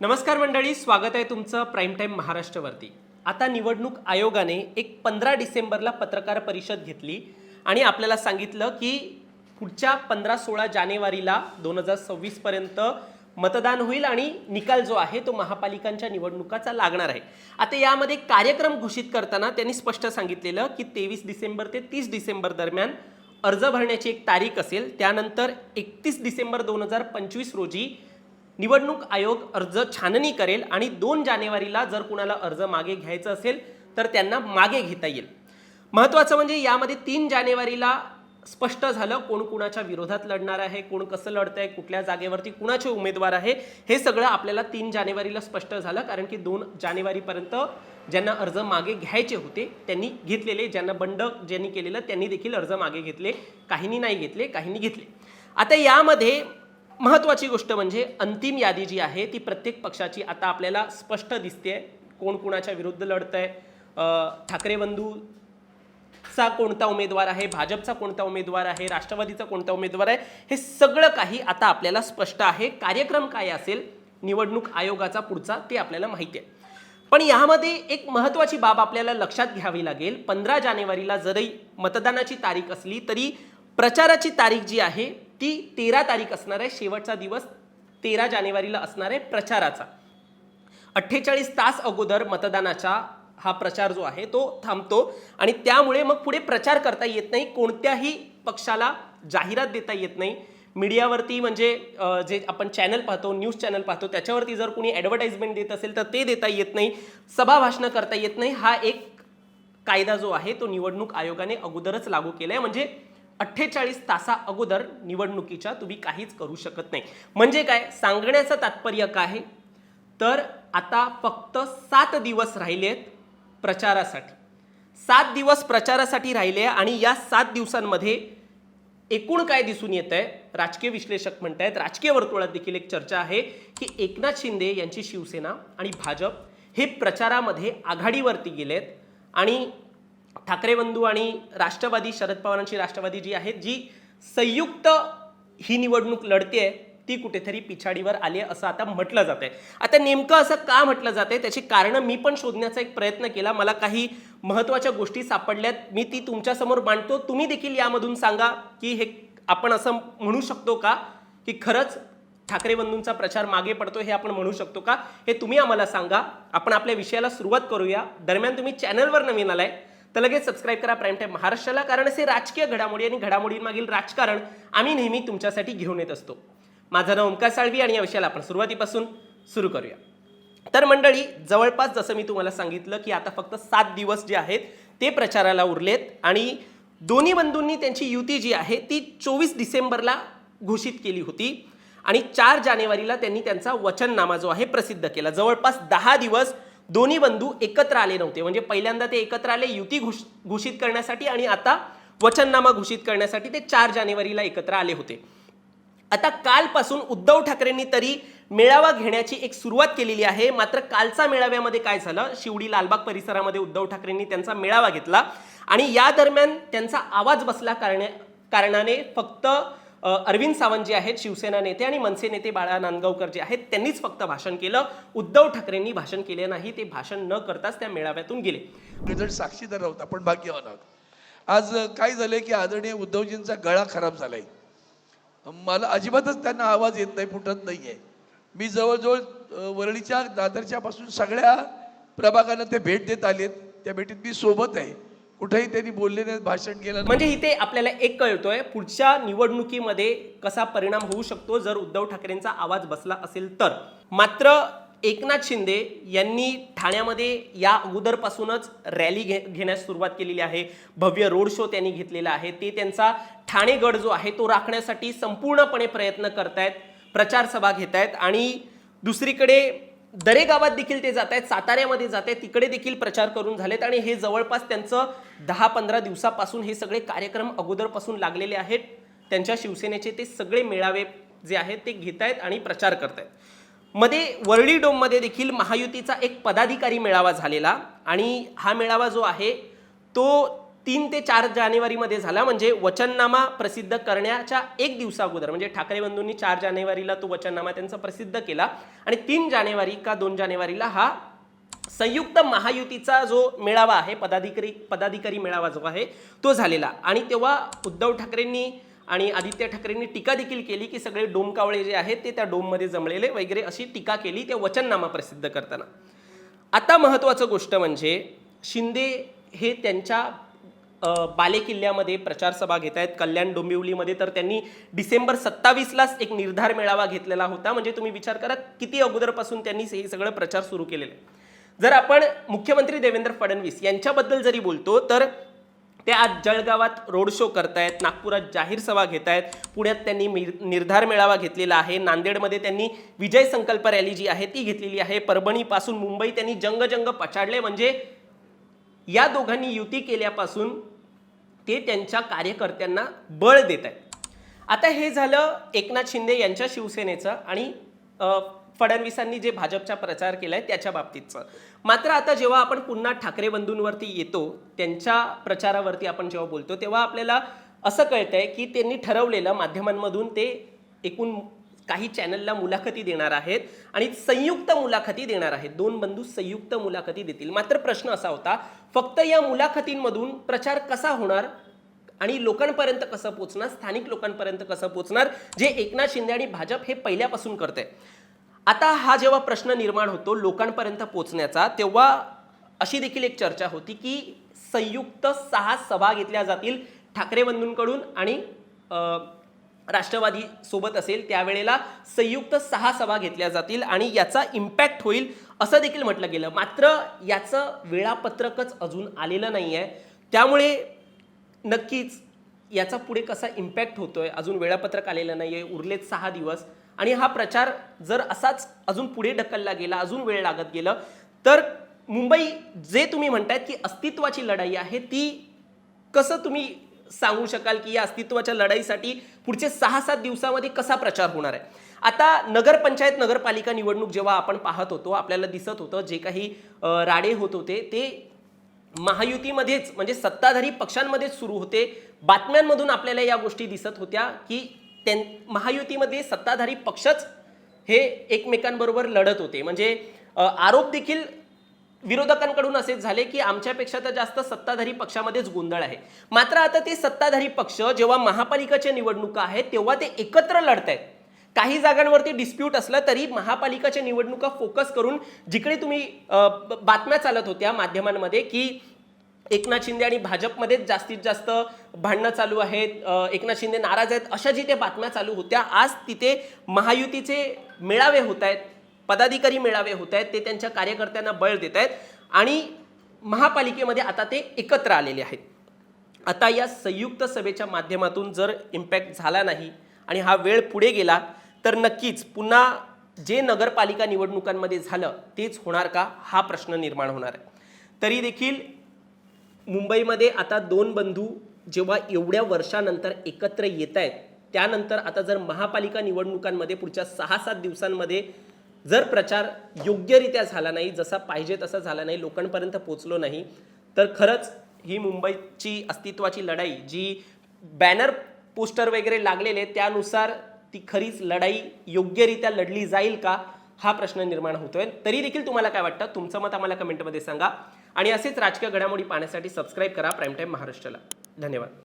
नमस्कार मंडळी स्वागत आहे तुमचं प्राईम टाईम महाराष्ट्रवरती. आता निवडणूक आयोगाने एक पंधरा डिसेंबरला पत्रकार परिषद घेतली आणि आपल्याला सांगितलं की पुढच्या पंधरा सोळा जानेवारीला दोन हजार सव्वीसपर्यंत मतदान होईल आणि निकाल जो आहे तो महापालिकांच्या निवडणुकाचा लागणार आहे. आता यामध्ये कार्यक्रम घोषित करताना त्यांनी स्पष्ट सांगितलेलं की तेवीस डिसेंबर ते तीस डिसेंबर दरम्यान अर्ज भरण्याची एक तारीख असेल त्यानंतर एकतीस डिसेंबर दोन हजार पंचवीस रोजी निवडणूक आयोग अर्ज छाननी करेल आणि दोन जानेवारीला जर कुणाला अर्ज मागे घ्यायचा असेल तर त्यांना मागे घेता येईल. महत्त्वाचं म्हणजे यामध्ये तीन जानेवारीला स्पष्ट झालं कोण कुणाच्या विरोधात लढणार आहे कोण कसं लढत आहे कुठल्या जागेवरती कुणाचे उमेदवार आहे हे सगळं आपल्याला तीन जानेवारीला स्पष्ट झालं कारण की दोन जानेवारीपर्यंत ज्यांना अर्ज मागे घ्यायचे होते त्यांनी घेतलेले ज्यांना बंड ज्यांनी केलेलं त्यांनी देखील अर्ज मागे घेतले काहींनी नाही घेतले काहींनी घेतले. आता यामध्ये महत्त्वाची गोष्ट म्हणजे अंतिम यादी जी आहे ती प्रत्येक पक्षाची आता आपल्याला स्पष्ट दिसते. कोण कोणाच्या विरुद्ध लढत आहे ठाकरे बंधूचा कोणता उमेदवार आहे? भाजपचा कोणता उमेदवार आहे? राष्ट्रवादीचा कोणता उमेदवार आहे? हे सगळं काही आता आपल्याला स्पष्ट आहे. कार्यक्रम काय असेल? निवडणूक आयोगाचा पुढचा ते आपल्याला माहिती आहे. पण यामध्ये एक महत्त्वाची बाब आपल्याला लक्षात घ्यावी लागेल. पंधरा जानेवारीला जरी मतदानाची तारीख असली तरी प्रचाराची तारीख जी आहे ती तेरा तारीख असणार आहे शेवटचा दिवस तेरा जानेवारीला असणार आहे प्रचाराचा. अठ्ठेचाळीस तास अगोदर मतदानाचा हा प्रचार जो आहे तो थांबतो आणि त्यामुळे मग पुढे प्रचार करता येत नाही कोणत्याही पक्षाला जाहिरात देता येत नाही. मीडियावरती म्हणजे जे आपण चॅनल पाहतो न्यूज चॅनल पाहतो त्याच्यावरती जर कोणी ॲडव्हर्टाइजमेंट देत असेल तर ते देता येत नाही सभा भाषणं करता येत नाही. हा एक कायदा जो आहे तो निवडणूक आयोगाने अगोदरच लागू केला आहे म्हणजे अठ्ठेचाळीस तासा अगोदर निवडणुकीच्या तुम्ही काहीच करू शकत नाही. म्हणजे काय? सांगण्याचं तात्पर्य काय आहे? तर आता फक्त सात दिवस राहिले आहेत प्रचारासाठी. सात दिवस प्रचारासाठी राहिले आणि या सात दिवसांमध्ये एकूण काय दिसून येत आहे राजकीय विश्लेषक म्हणत आहेत राजकीय वर्तुळात देखील एक चर्चा आहे की एकनाथ शिंदे यांची शिवसेना आणि भाजप हे प्रचारामध्ये आघाडीवरती गेलेत आणि ठाकरे बंधू आणि राष्ट्रवादी शरद पवारांची राष्ट्रवादी जी आहे जी संयुक्त ही निवडणूक लढते ती कुठेतरी पिछाडीवर आली आहे असं आता म्हटलं जात आहे आता नेमकं असं का म्हटलं जात आहे त्याची कारणं मी पण शोधण्याचा एक प्रयत्न केला. मला काही महत्त्वाच्या गोष्टी सापडल्यात मी ती तुमच्यासमोर मांडतो. तुम्ही देखील यामधून सांगा की हे आपण असं म्हणू शकतो का? की खरंच ठाकरे बंधूंचा प्रचार मागे पडतो हे आपण म्हणू शकतो का? हे तुम्ही आम्हाला सांगा. आपण आपल्या विषयाला सुरुवात करूया. दरम्यान तुम्ही चॅनलवर नवीन आलाय. तर लगेच सबस्क्राईब करा प्राईम टाईम महाराष्ट्राला कारण असे राजकीय घडामोडी आणि घडामोडींमागील राजकारण आम्ही नेहमी तुमच्यासाठी घेऊन येत असतो. माझं नाव ओमकार साळवी आणि या विषयाला आपण सुरुवातीपासून सुरू करूया. तर मंडळी जवळपास जसं मी तुम्हाला सांगितलं की आता फक्त सात दिवस जे आहेत ते प्रचाराला उरलेत आणि दोन्ही बंधूंनी त्यांची युती जी आहे ती चोवीस डिसेंबरला घोषित केली होती आणि चार जानेवारीला त्यांनी त्यांचा वचननामा जो आहे प्रसिद्ध केला. जवळपास दहा दिवस दोन्ही बंधू एकत्र आले नव्हते. म्हणजे पहिल्यांदा ते एकत्र आले युती घोष घोषित करण्यासाठी आणि आता वचननामा घोषित करण्यासाठी ते चार जानेवारीला एकत्र आले होते. आता कालपासून उद्धव ठाकरेंनी तरी मेळावा घेण्याची एक सुरुवात केलेली आहे. मात्र कालचा मेळाव्यामध्ये काय झालं? शिवडी लालबाग परिसरामध्ये उद्धव ठाकरेंनी त्यांचा मेळावा घेतला आणि या दरम्यान त्यांचा आवाज बसला कारणे कारणाने फक्त अरविंद सावंत जे आहेत शिवसेना नेते आणि मनसे नेते बाळा नांदगावकर जे आहेत त्यांनीच फक्त भाषण केलं. उद्धव ठाकरेंनी भाषण केले नाही ते भाषण न करताच त्या मेळाव्यातून गेले. रिझल्ट साक्षीदार आहोत आपण भाग्यवान आहोत आज काय झालंय की आदरणीय उद्धवजींचा गळा खराब झालाय. मला अजिबातच त्यांना आवाज येत नाही फुटत नाहीये. मी जवळजवळ वरळीच्या दादरच्या पासून सगळ्या प्रभागांना ते भेट देत आलेत. त्या भेटीत मी सोबत आहे. कुठेही त्यांनी बोलले नाहीत भाषण केलं म्हणजे इथे आपल्याला एक कळतोय पुढच्या निवडणुकीमध्ये कसा परिणाम होऊ शकतो? जर उद्धव ठाकरेंचा आवाज बसला असेल तर. मात्र एकनाथ शिंदे यांनी ठाण्यामध्ये या अगोदरपासूनच रॅली घे घेण्यास सुरुवात केलेली आहे. भव्य रोड शो त्यांनी घेतलेला आहे. ते त्यांचा ठाणे गड जो आहे तो राखण्यासाठी संपूर्णपणे प्रयत्न करतायत प्रचार सभा घेत आहेत आणि दुसरीकडे दरेगावात देखील ते जात आहेत साताऱ्यामध्ये जात आहेत तिकडे देखील प्रचार करून झालेत आणि हे जवळपास त्यांचं दहा पंधरा दिवसापासून हे सगळे कार्यक्रम अगोदरपासून लागलेले आहेत. त्यांच्या शिवसेनेचे ते सगळे मेळावे जे आहेत ते घेत आहेत आणि प्रचार करत आहेत. मध्ये वरळी डोममध्ये देखील महायुतीचा एक पदाधिकारी मेळावा झालेला आणि हा मेळावा जो आहे तो तीन ते चार जानेवारीमध्ये झाला. म्हणजे वचननामा प्रसिद्ध करण्याच्या एक दिवसा अगोदर. म्हणजे ठाकरे बंधूंनी चार जानेवारीला तो वचननामा त्यांचा प्रसिद्ध केला. आणि तीन जानेवारी का दोन जानेवारीला हा संयुक्त महायुतीचा जो मेळावा आहे पदाधिकारी पदाधिकारी मेळावा जो आहे तो झालेला. आणि तेव्हा उद्धव ठाकरेंनी आणि आदित्य ठाकरेंनी टीका देखील केली की सगळे डोमकावळे जे आहेत ते त्या डोममध्ये जमलेले वगैरे अशी टीका केली त्या वचननामा प्रसिद्ध करताना. आता महत्त्वाचं गोष्ट म्हणजे शिंदे हे त्यांच्या अ, बालेकिल्ल्यामध्ये प्रचार सभा घेत आहेत. कल्याण डोंबिवलीमध्ये तर त्यांनी डिसेंबर सत्तावीसलाच एक निर्धार मेळावा घेतलेला होता. म्हणजे तुम्ही विचार करा किती अगोदरपासून त्यांनी हे सगळं प्रचार सुरू केलेलं आहे. जर आपण मुख्यमंत्री देवेंद्र फडणवीस यांच्याबद्दल जरी बोलतो तर ते आज जळगावात रोड शो करतायत नागपुरात जाहीर सभा घेत आहेत पुण्यात त्यांनी निर्धार मेळावा घेतलेला आहे. नांदेडमध्ये त्यांनी विजय संकल्प रॅली जी आहे ती घेतलेली आहे. परभणीपासून मुंबई त्यांनी जंगजंग पछाडले. म्हणजे या दोघांनी युती केल्यापासून ते त्यांच्या कार्यकर्त्यांना बळ देत आहेत. आता हे झालं एकनाथ शिंदे यांच्या शिवसेनेचं आणि फडणवीसांनी जे भाजपचा प्रचार केला आहे त्याच्या बाबतीतचं. मात्र आता जेव्हा आपण पुन्हा ठाकरे बंधूंवरती येतो त्यांच्या प्रचारावरती आपण जेव्हा बोलतो तेव्हा आपल्याला असं कळतंय की त्यांनी ठरवलेलं माध्यमांमधून ते एकूण काही चॅनलला मुलाखती देणार आहेत आणि संयुक्त मुलाखती देणार आहेत. दोन बंधू संयुक्त मुलाखती देतील. मात्र प्रश्न असा होता फक्त या मुलाखतींमधून प्रचार कसा होणार आणि लोकांपर्यंत कसं पोचणार स्थानिक लोकांपर्यंत कसं पोचणार जे एकनाथ शिंदे आणि भाजप हे पहिल्यापासून करते. आता हा जेव्हा प्रश्न निर्माण होतो लोकांपर्यंत पोचण्याचा तेव्हा अशी देखील एक चर्चा होती की संयुक्त सहा सभा घेतल्या जातील ठाकरे बंधूंकडून आणि राष्ट्रवादी सोबत असेल त्यावेळेला संयुक्त सहा सभा घेतल्या जातील आणि याचा इम्पॅक्ट होईल असं देखील म्हटलं गेलं. मात्र याचं वेळापत्रकच अजून आलेलं नाही आहे त्यामुळे नक्कीच याचा पुढे कसा इम्पॅक्ट होतोय अजून वेळापत्रक आलेलं नाही आहे उरलेत सहा दिवस. आणि हा प्रचार जर असाच अजून पुढे ढकलला गेला अजून वेळ लागत गेलं तर मुंबई जे तुम्ही म्हणतायत की अस्तित्वाची लढाई आहे ती कसं तुम्ही सांगू शकाल की या अस्तित्वाच्या लढाईसाठी पुढचे सहा सात दिवसामध्ये कसा प्रचार होणार आहे? आता नगरपंचायत नगरपालिका निवडणूक जेव्हा आपण पाहत होतो आपल्याला दिसत होतं जे काही राडे होत होते ते महायुतीमध्येच म्हणजे सत्ताधारी पक्षांमध्येच सुरू होते. बातम्यांमधून आपल्याला या गोष्टी दिसत होत्या की त्यां महायुतीमध्ये सत्ताधारी पक्षच हे एकमेकांबरोबर लढत होते. म्हणजे आरोप देखील विरोधकांकडून असेच झाले की आमच्यापेक्षा तर जास्त सत्ताधारी पक्षामध्येच गोंधळ आहे. मात्र आता ते सत्ताधारी पक्ष जेव्हा महापालिकाच्या निवडणुका आहेत तेव्हा ते एकत्र लढत आहेत. काही जागांवरती डिस्प्यूट असलं तरी महापालिकाच्या निवडणुका फोकस करून जिकडे तुम्ही ब- बातम्या चालत होत्या माध्यमांमध्ये की एकनाथ शिंदे आणि भाजपमध्येच जास्तीत जास्त भांडणं चालू आहेत एकनाथ शिंदे नाराज आहेत अशा जिथे बातम्या चालू होत्या आज तिथे महायुतीचे मेळावे होत आहेत. पदाधिकारी मेळावे होत आहेत ते त्यांच्या कार्यकर्त्यांना बळ देत आहेत आणि महापालिकेमध्ये आता ते एकत्र आलेले आहेत. आता या संयुक्त सभेच्या माध्यमातून जर इम्पॅक्ट झाला नाही आणि हा वेळ पुढे गेला तर नक्कीच पुन्हा जे नगरपालिका निवडणुकांमध्ये झालं तेच होणार का? हा प्रश्न निर्माण होणार आहे. तरी देखील मुंबईमध्ये आता दोन बंधू जेव्हा एवढ्या वर्षानंतर एकत्र येत आहेत त्यानंतर आता जर महापालिका निवडणुकांमध्ये पुढच्या सहा सात दिवसांमध्ये जर प्रचार योग्यरित्या झाला नाही जसा पाहिजे तसा झाला नाही लोकांपर्यंत पोचलो नाही तर खरंच ही मुंबईची अस्तित्वाची लढाई जी बॅनर पोस्टर वगैरे लागलेले त्यानुसार ती खरीच लढाई योग्यरित्या लढली जाईल का हा प्रश्न निर्माण होतोय. तरी देखील तुम्हाला काय वाटतं? तुमचं मत आम्हाला कमेंटमध्ये सांगा. आणि असेच राजकीय घडामोडी पाहण्यासाठी सबस्क्राईब करा प्राईम टाईम महाराष्ट्राला. धन्यवाद.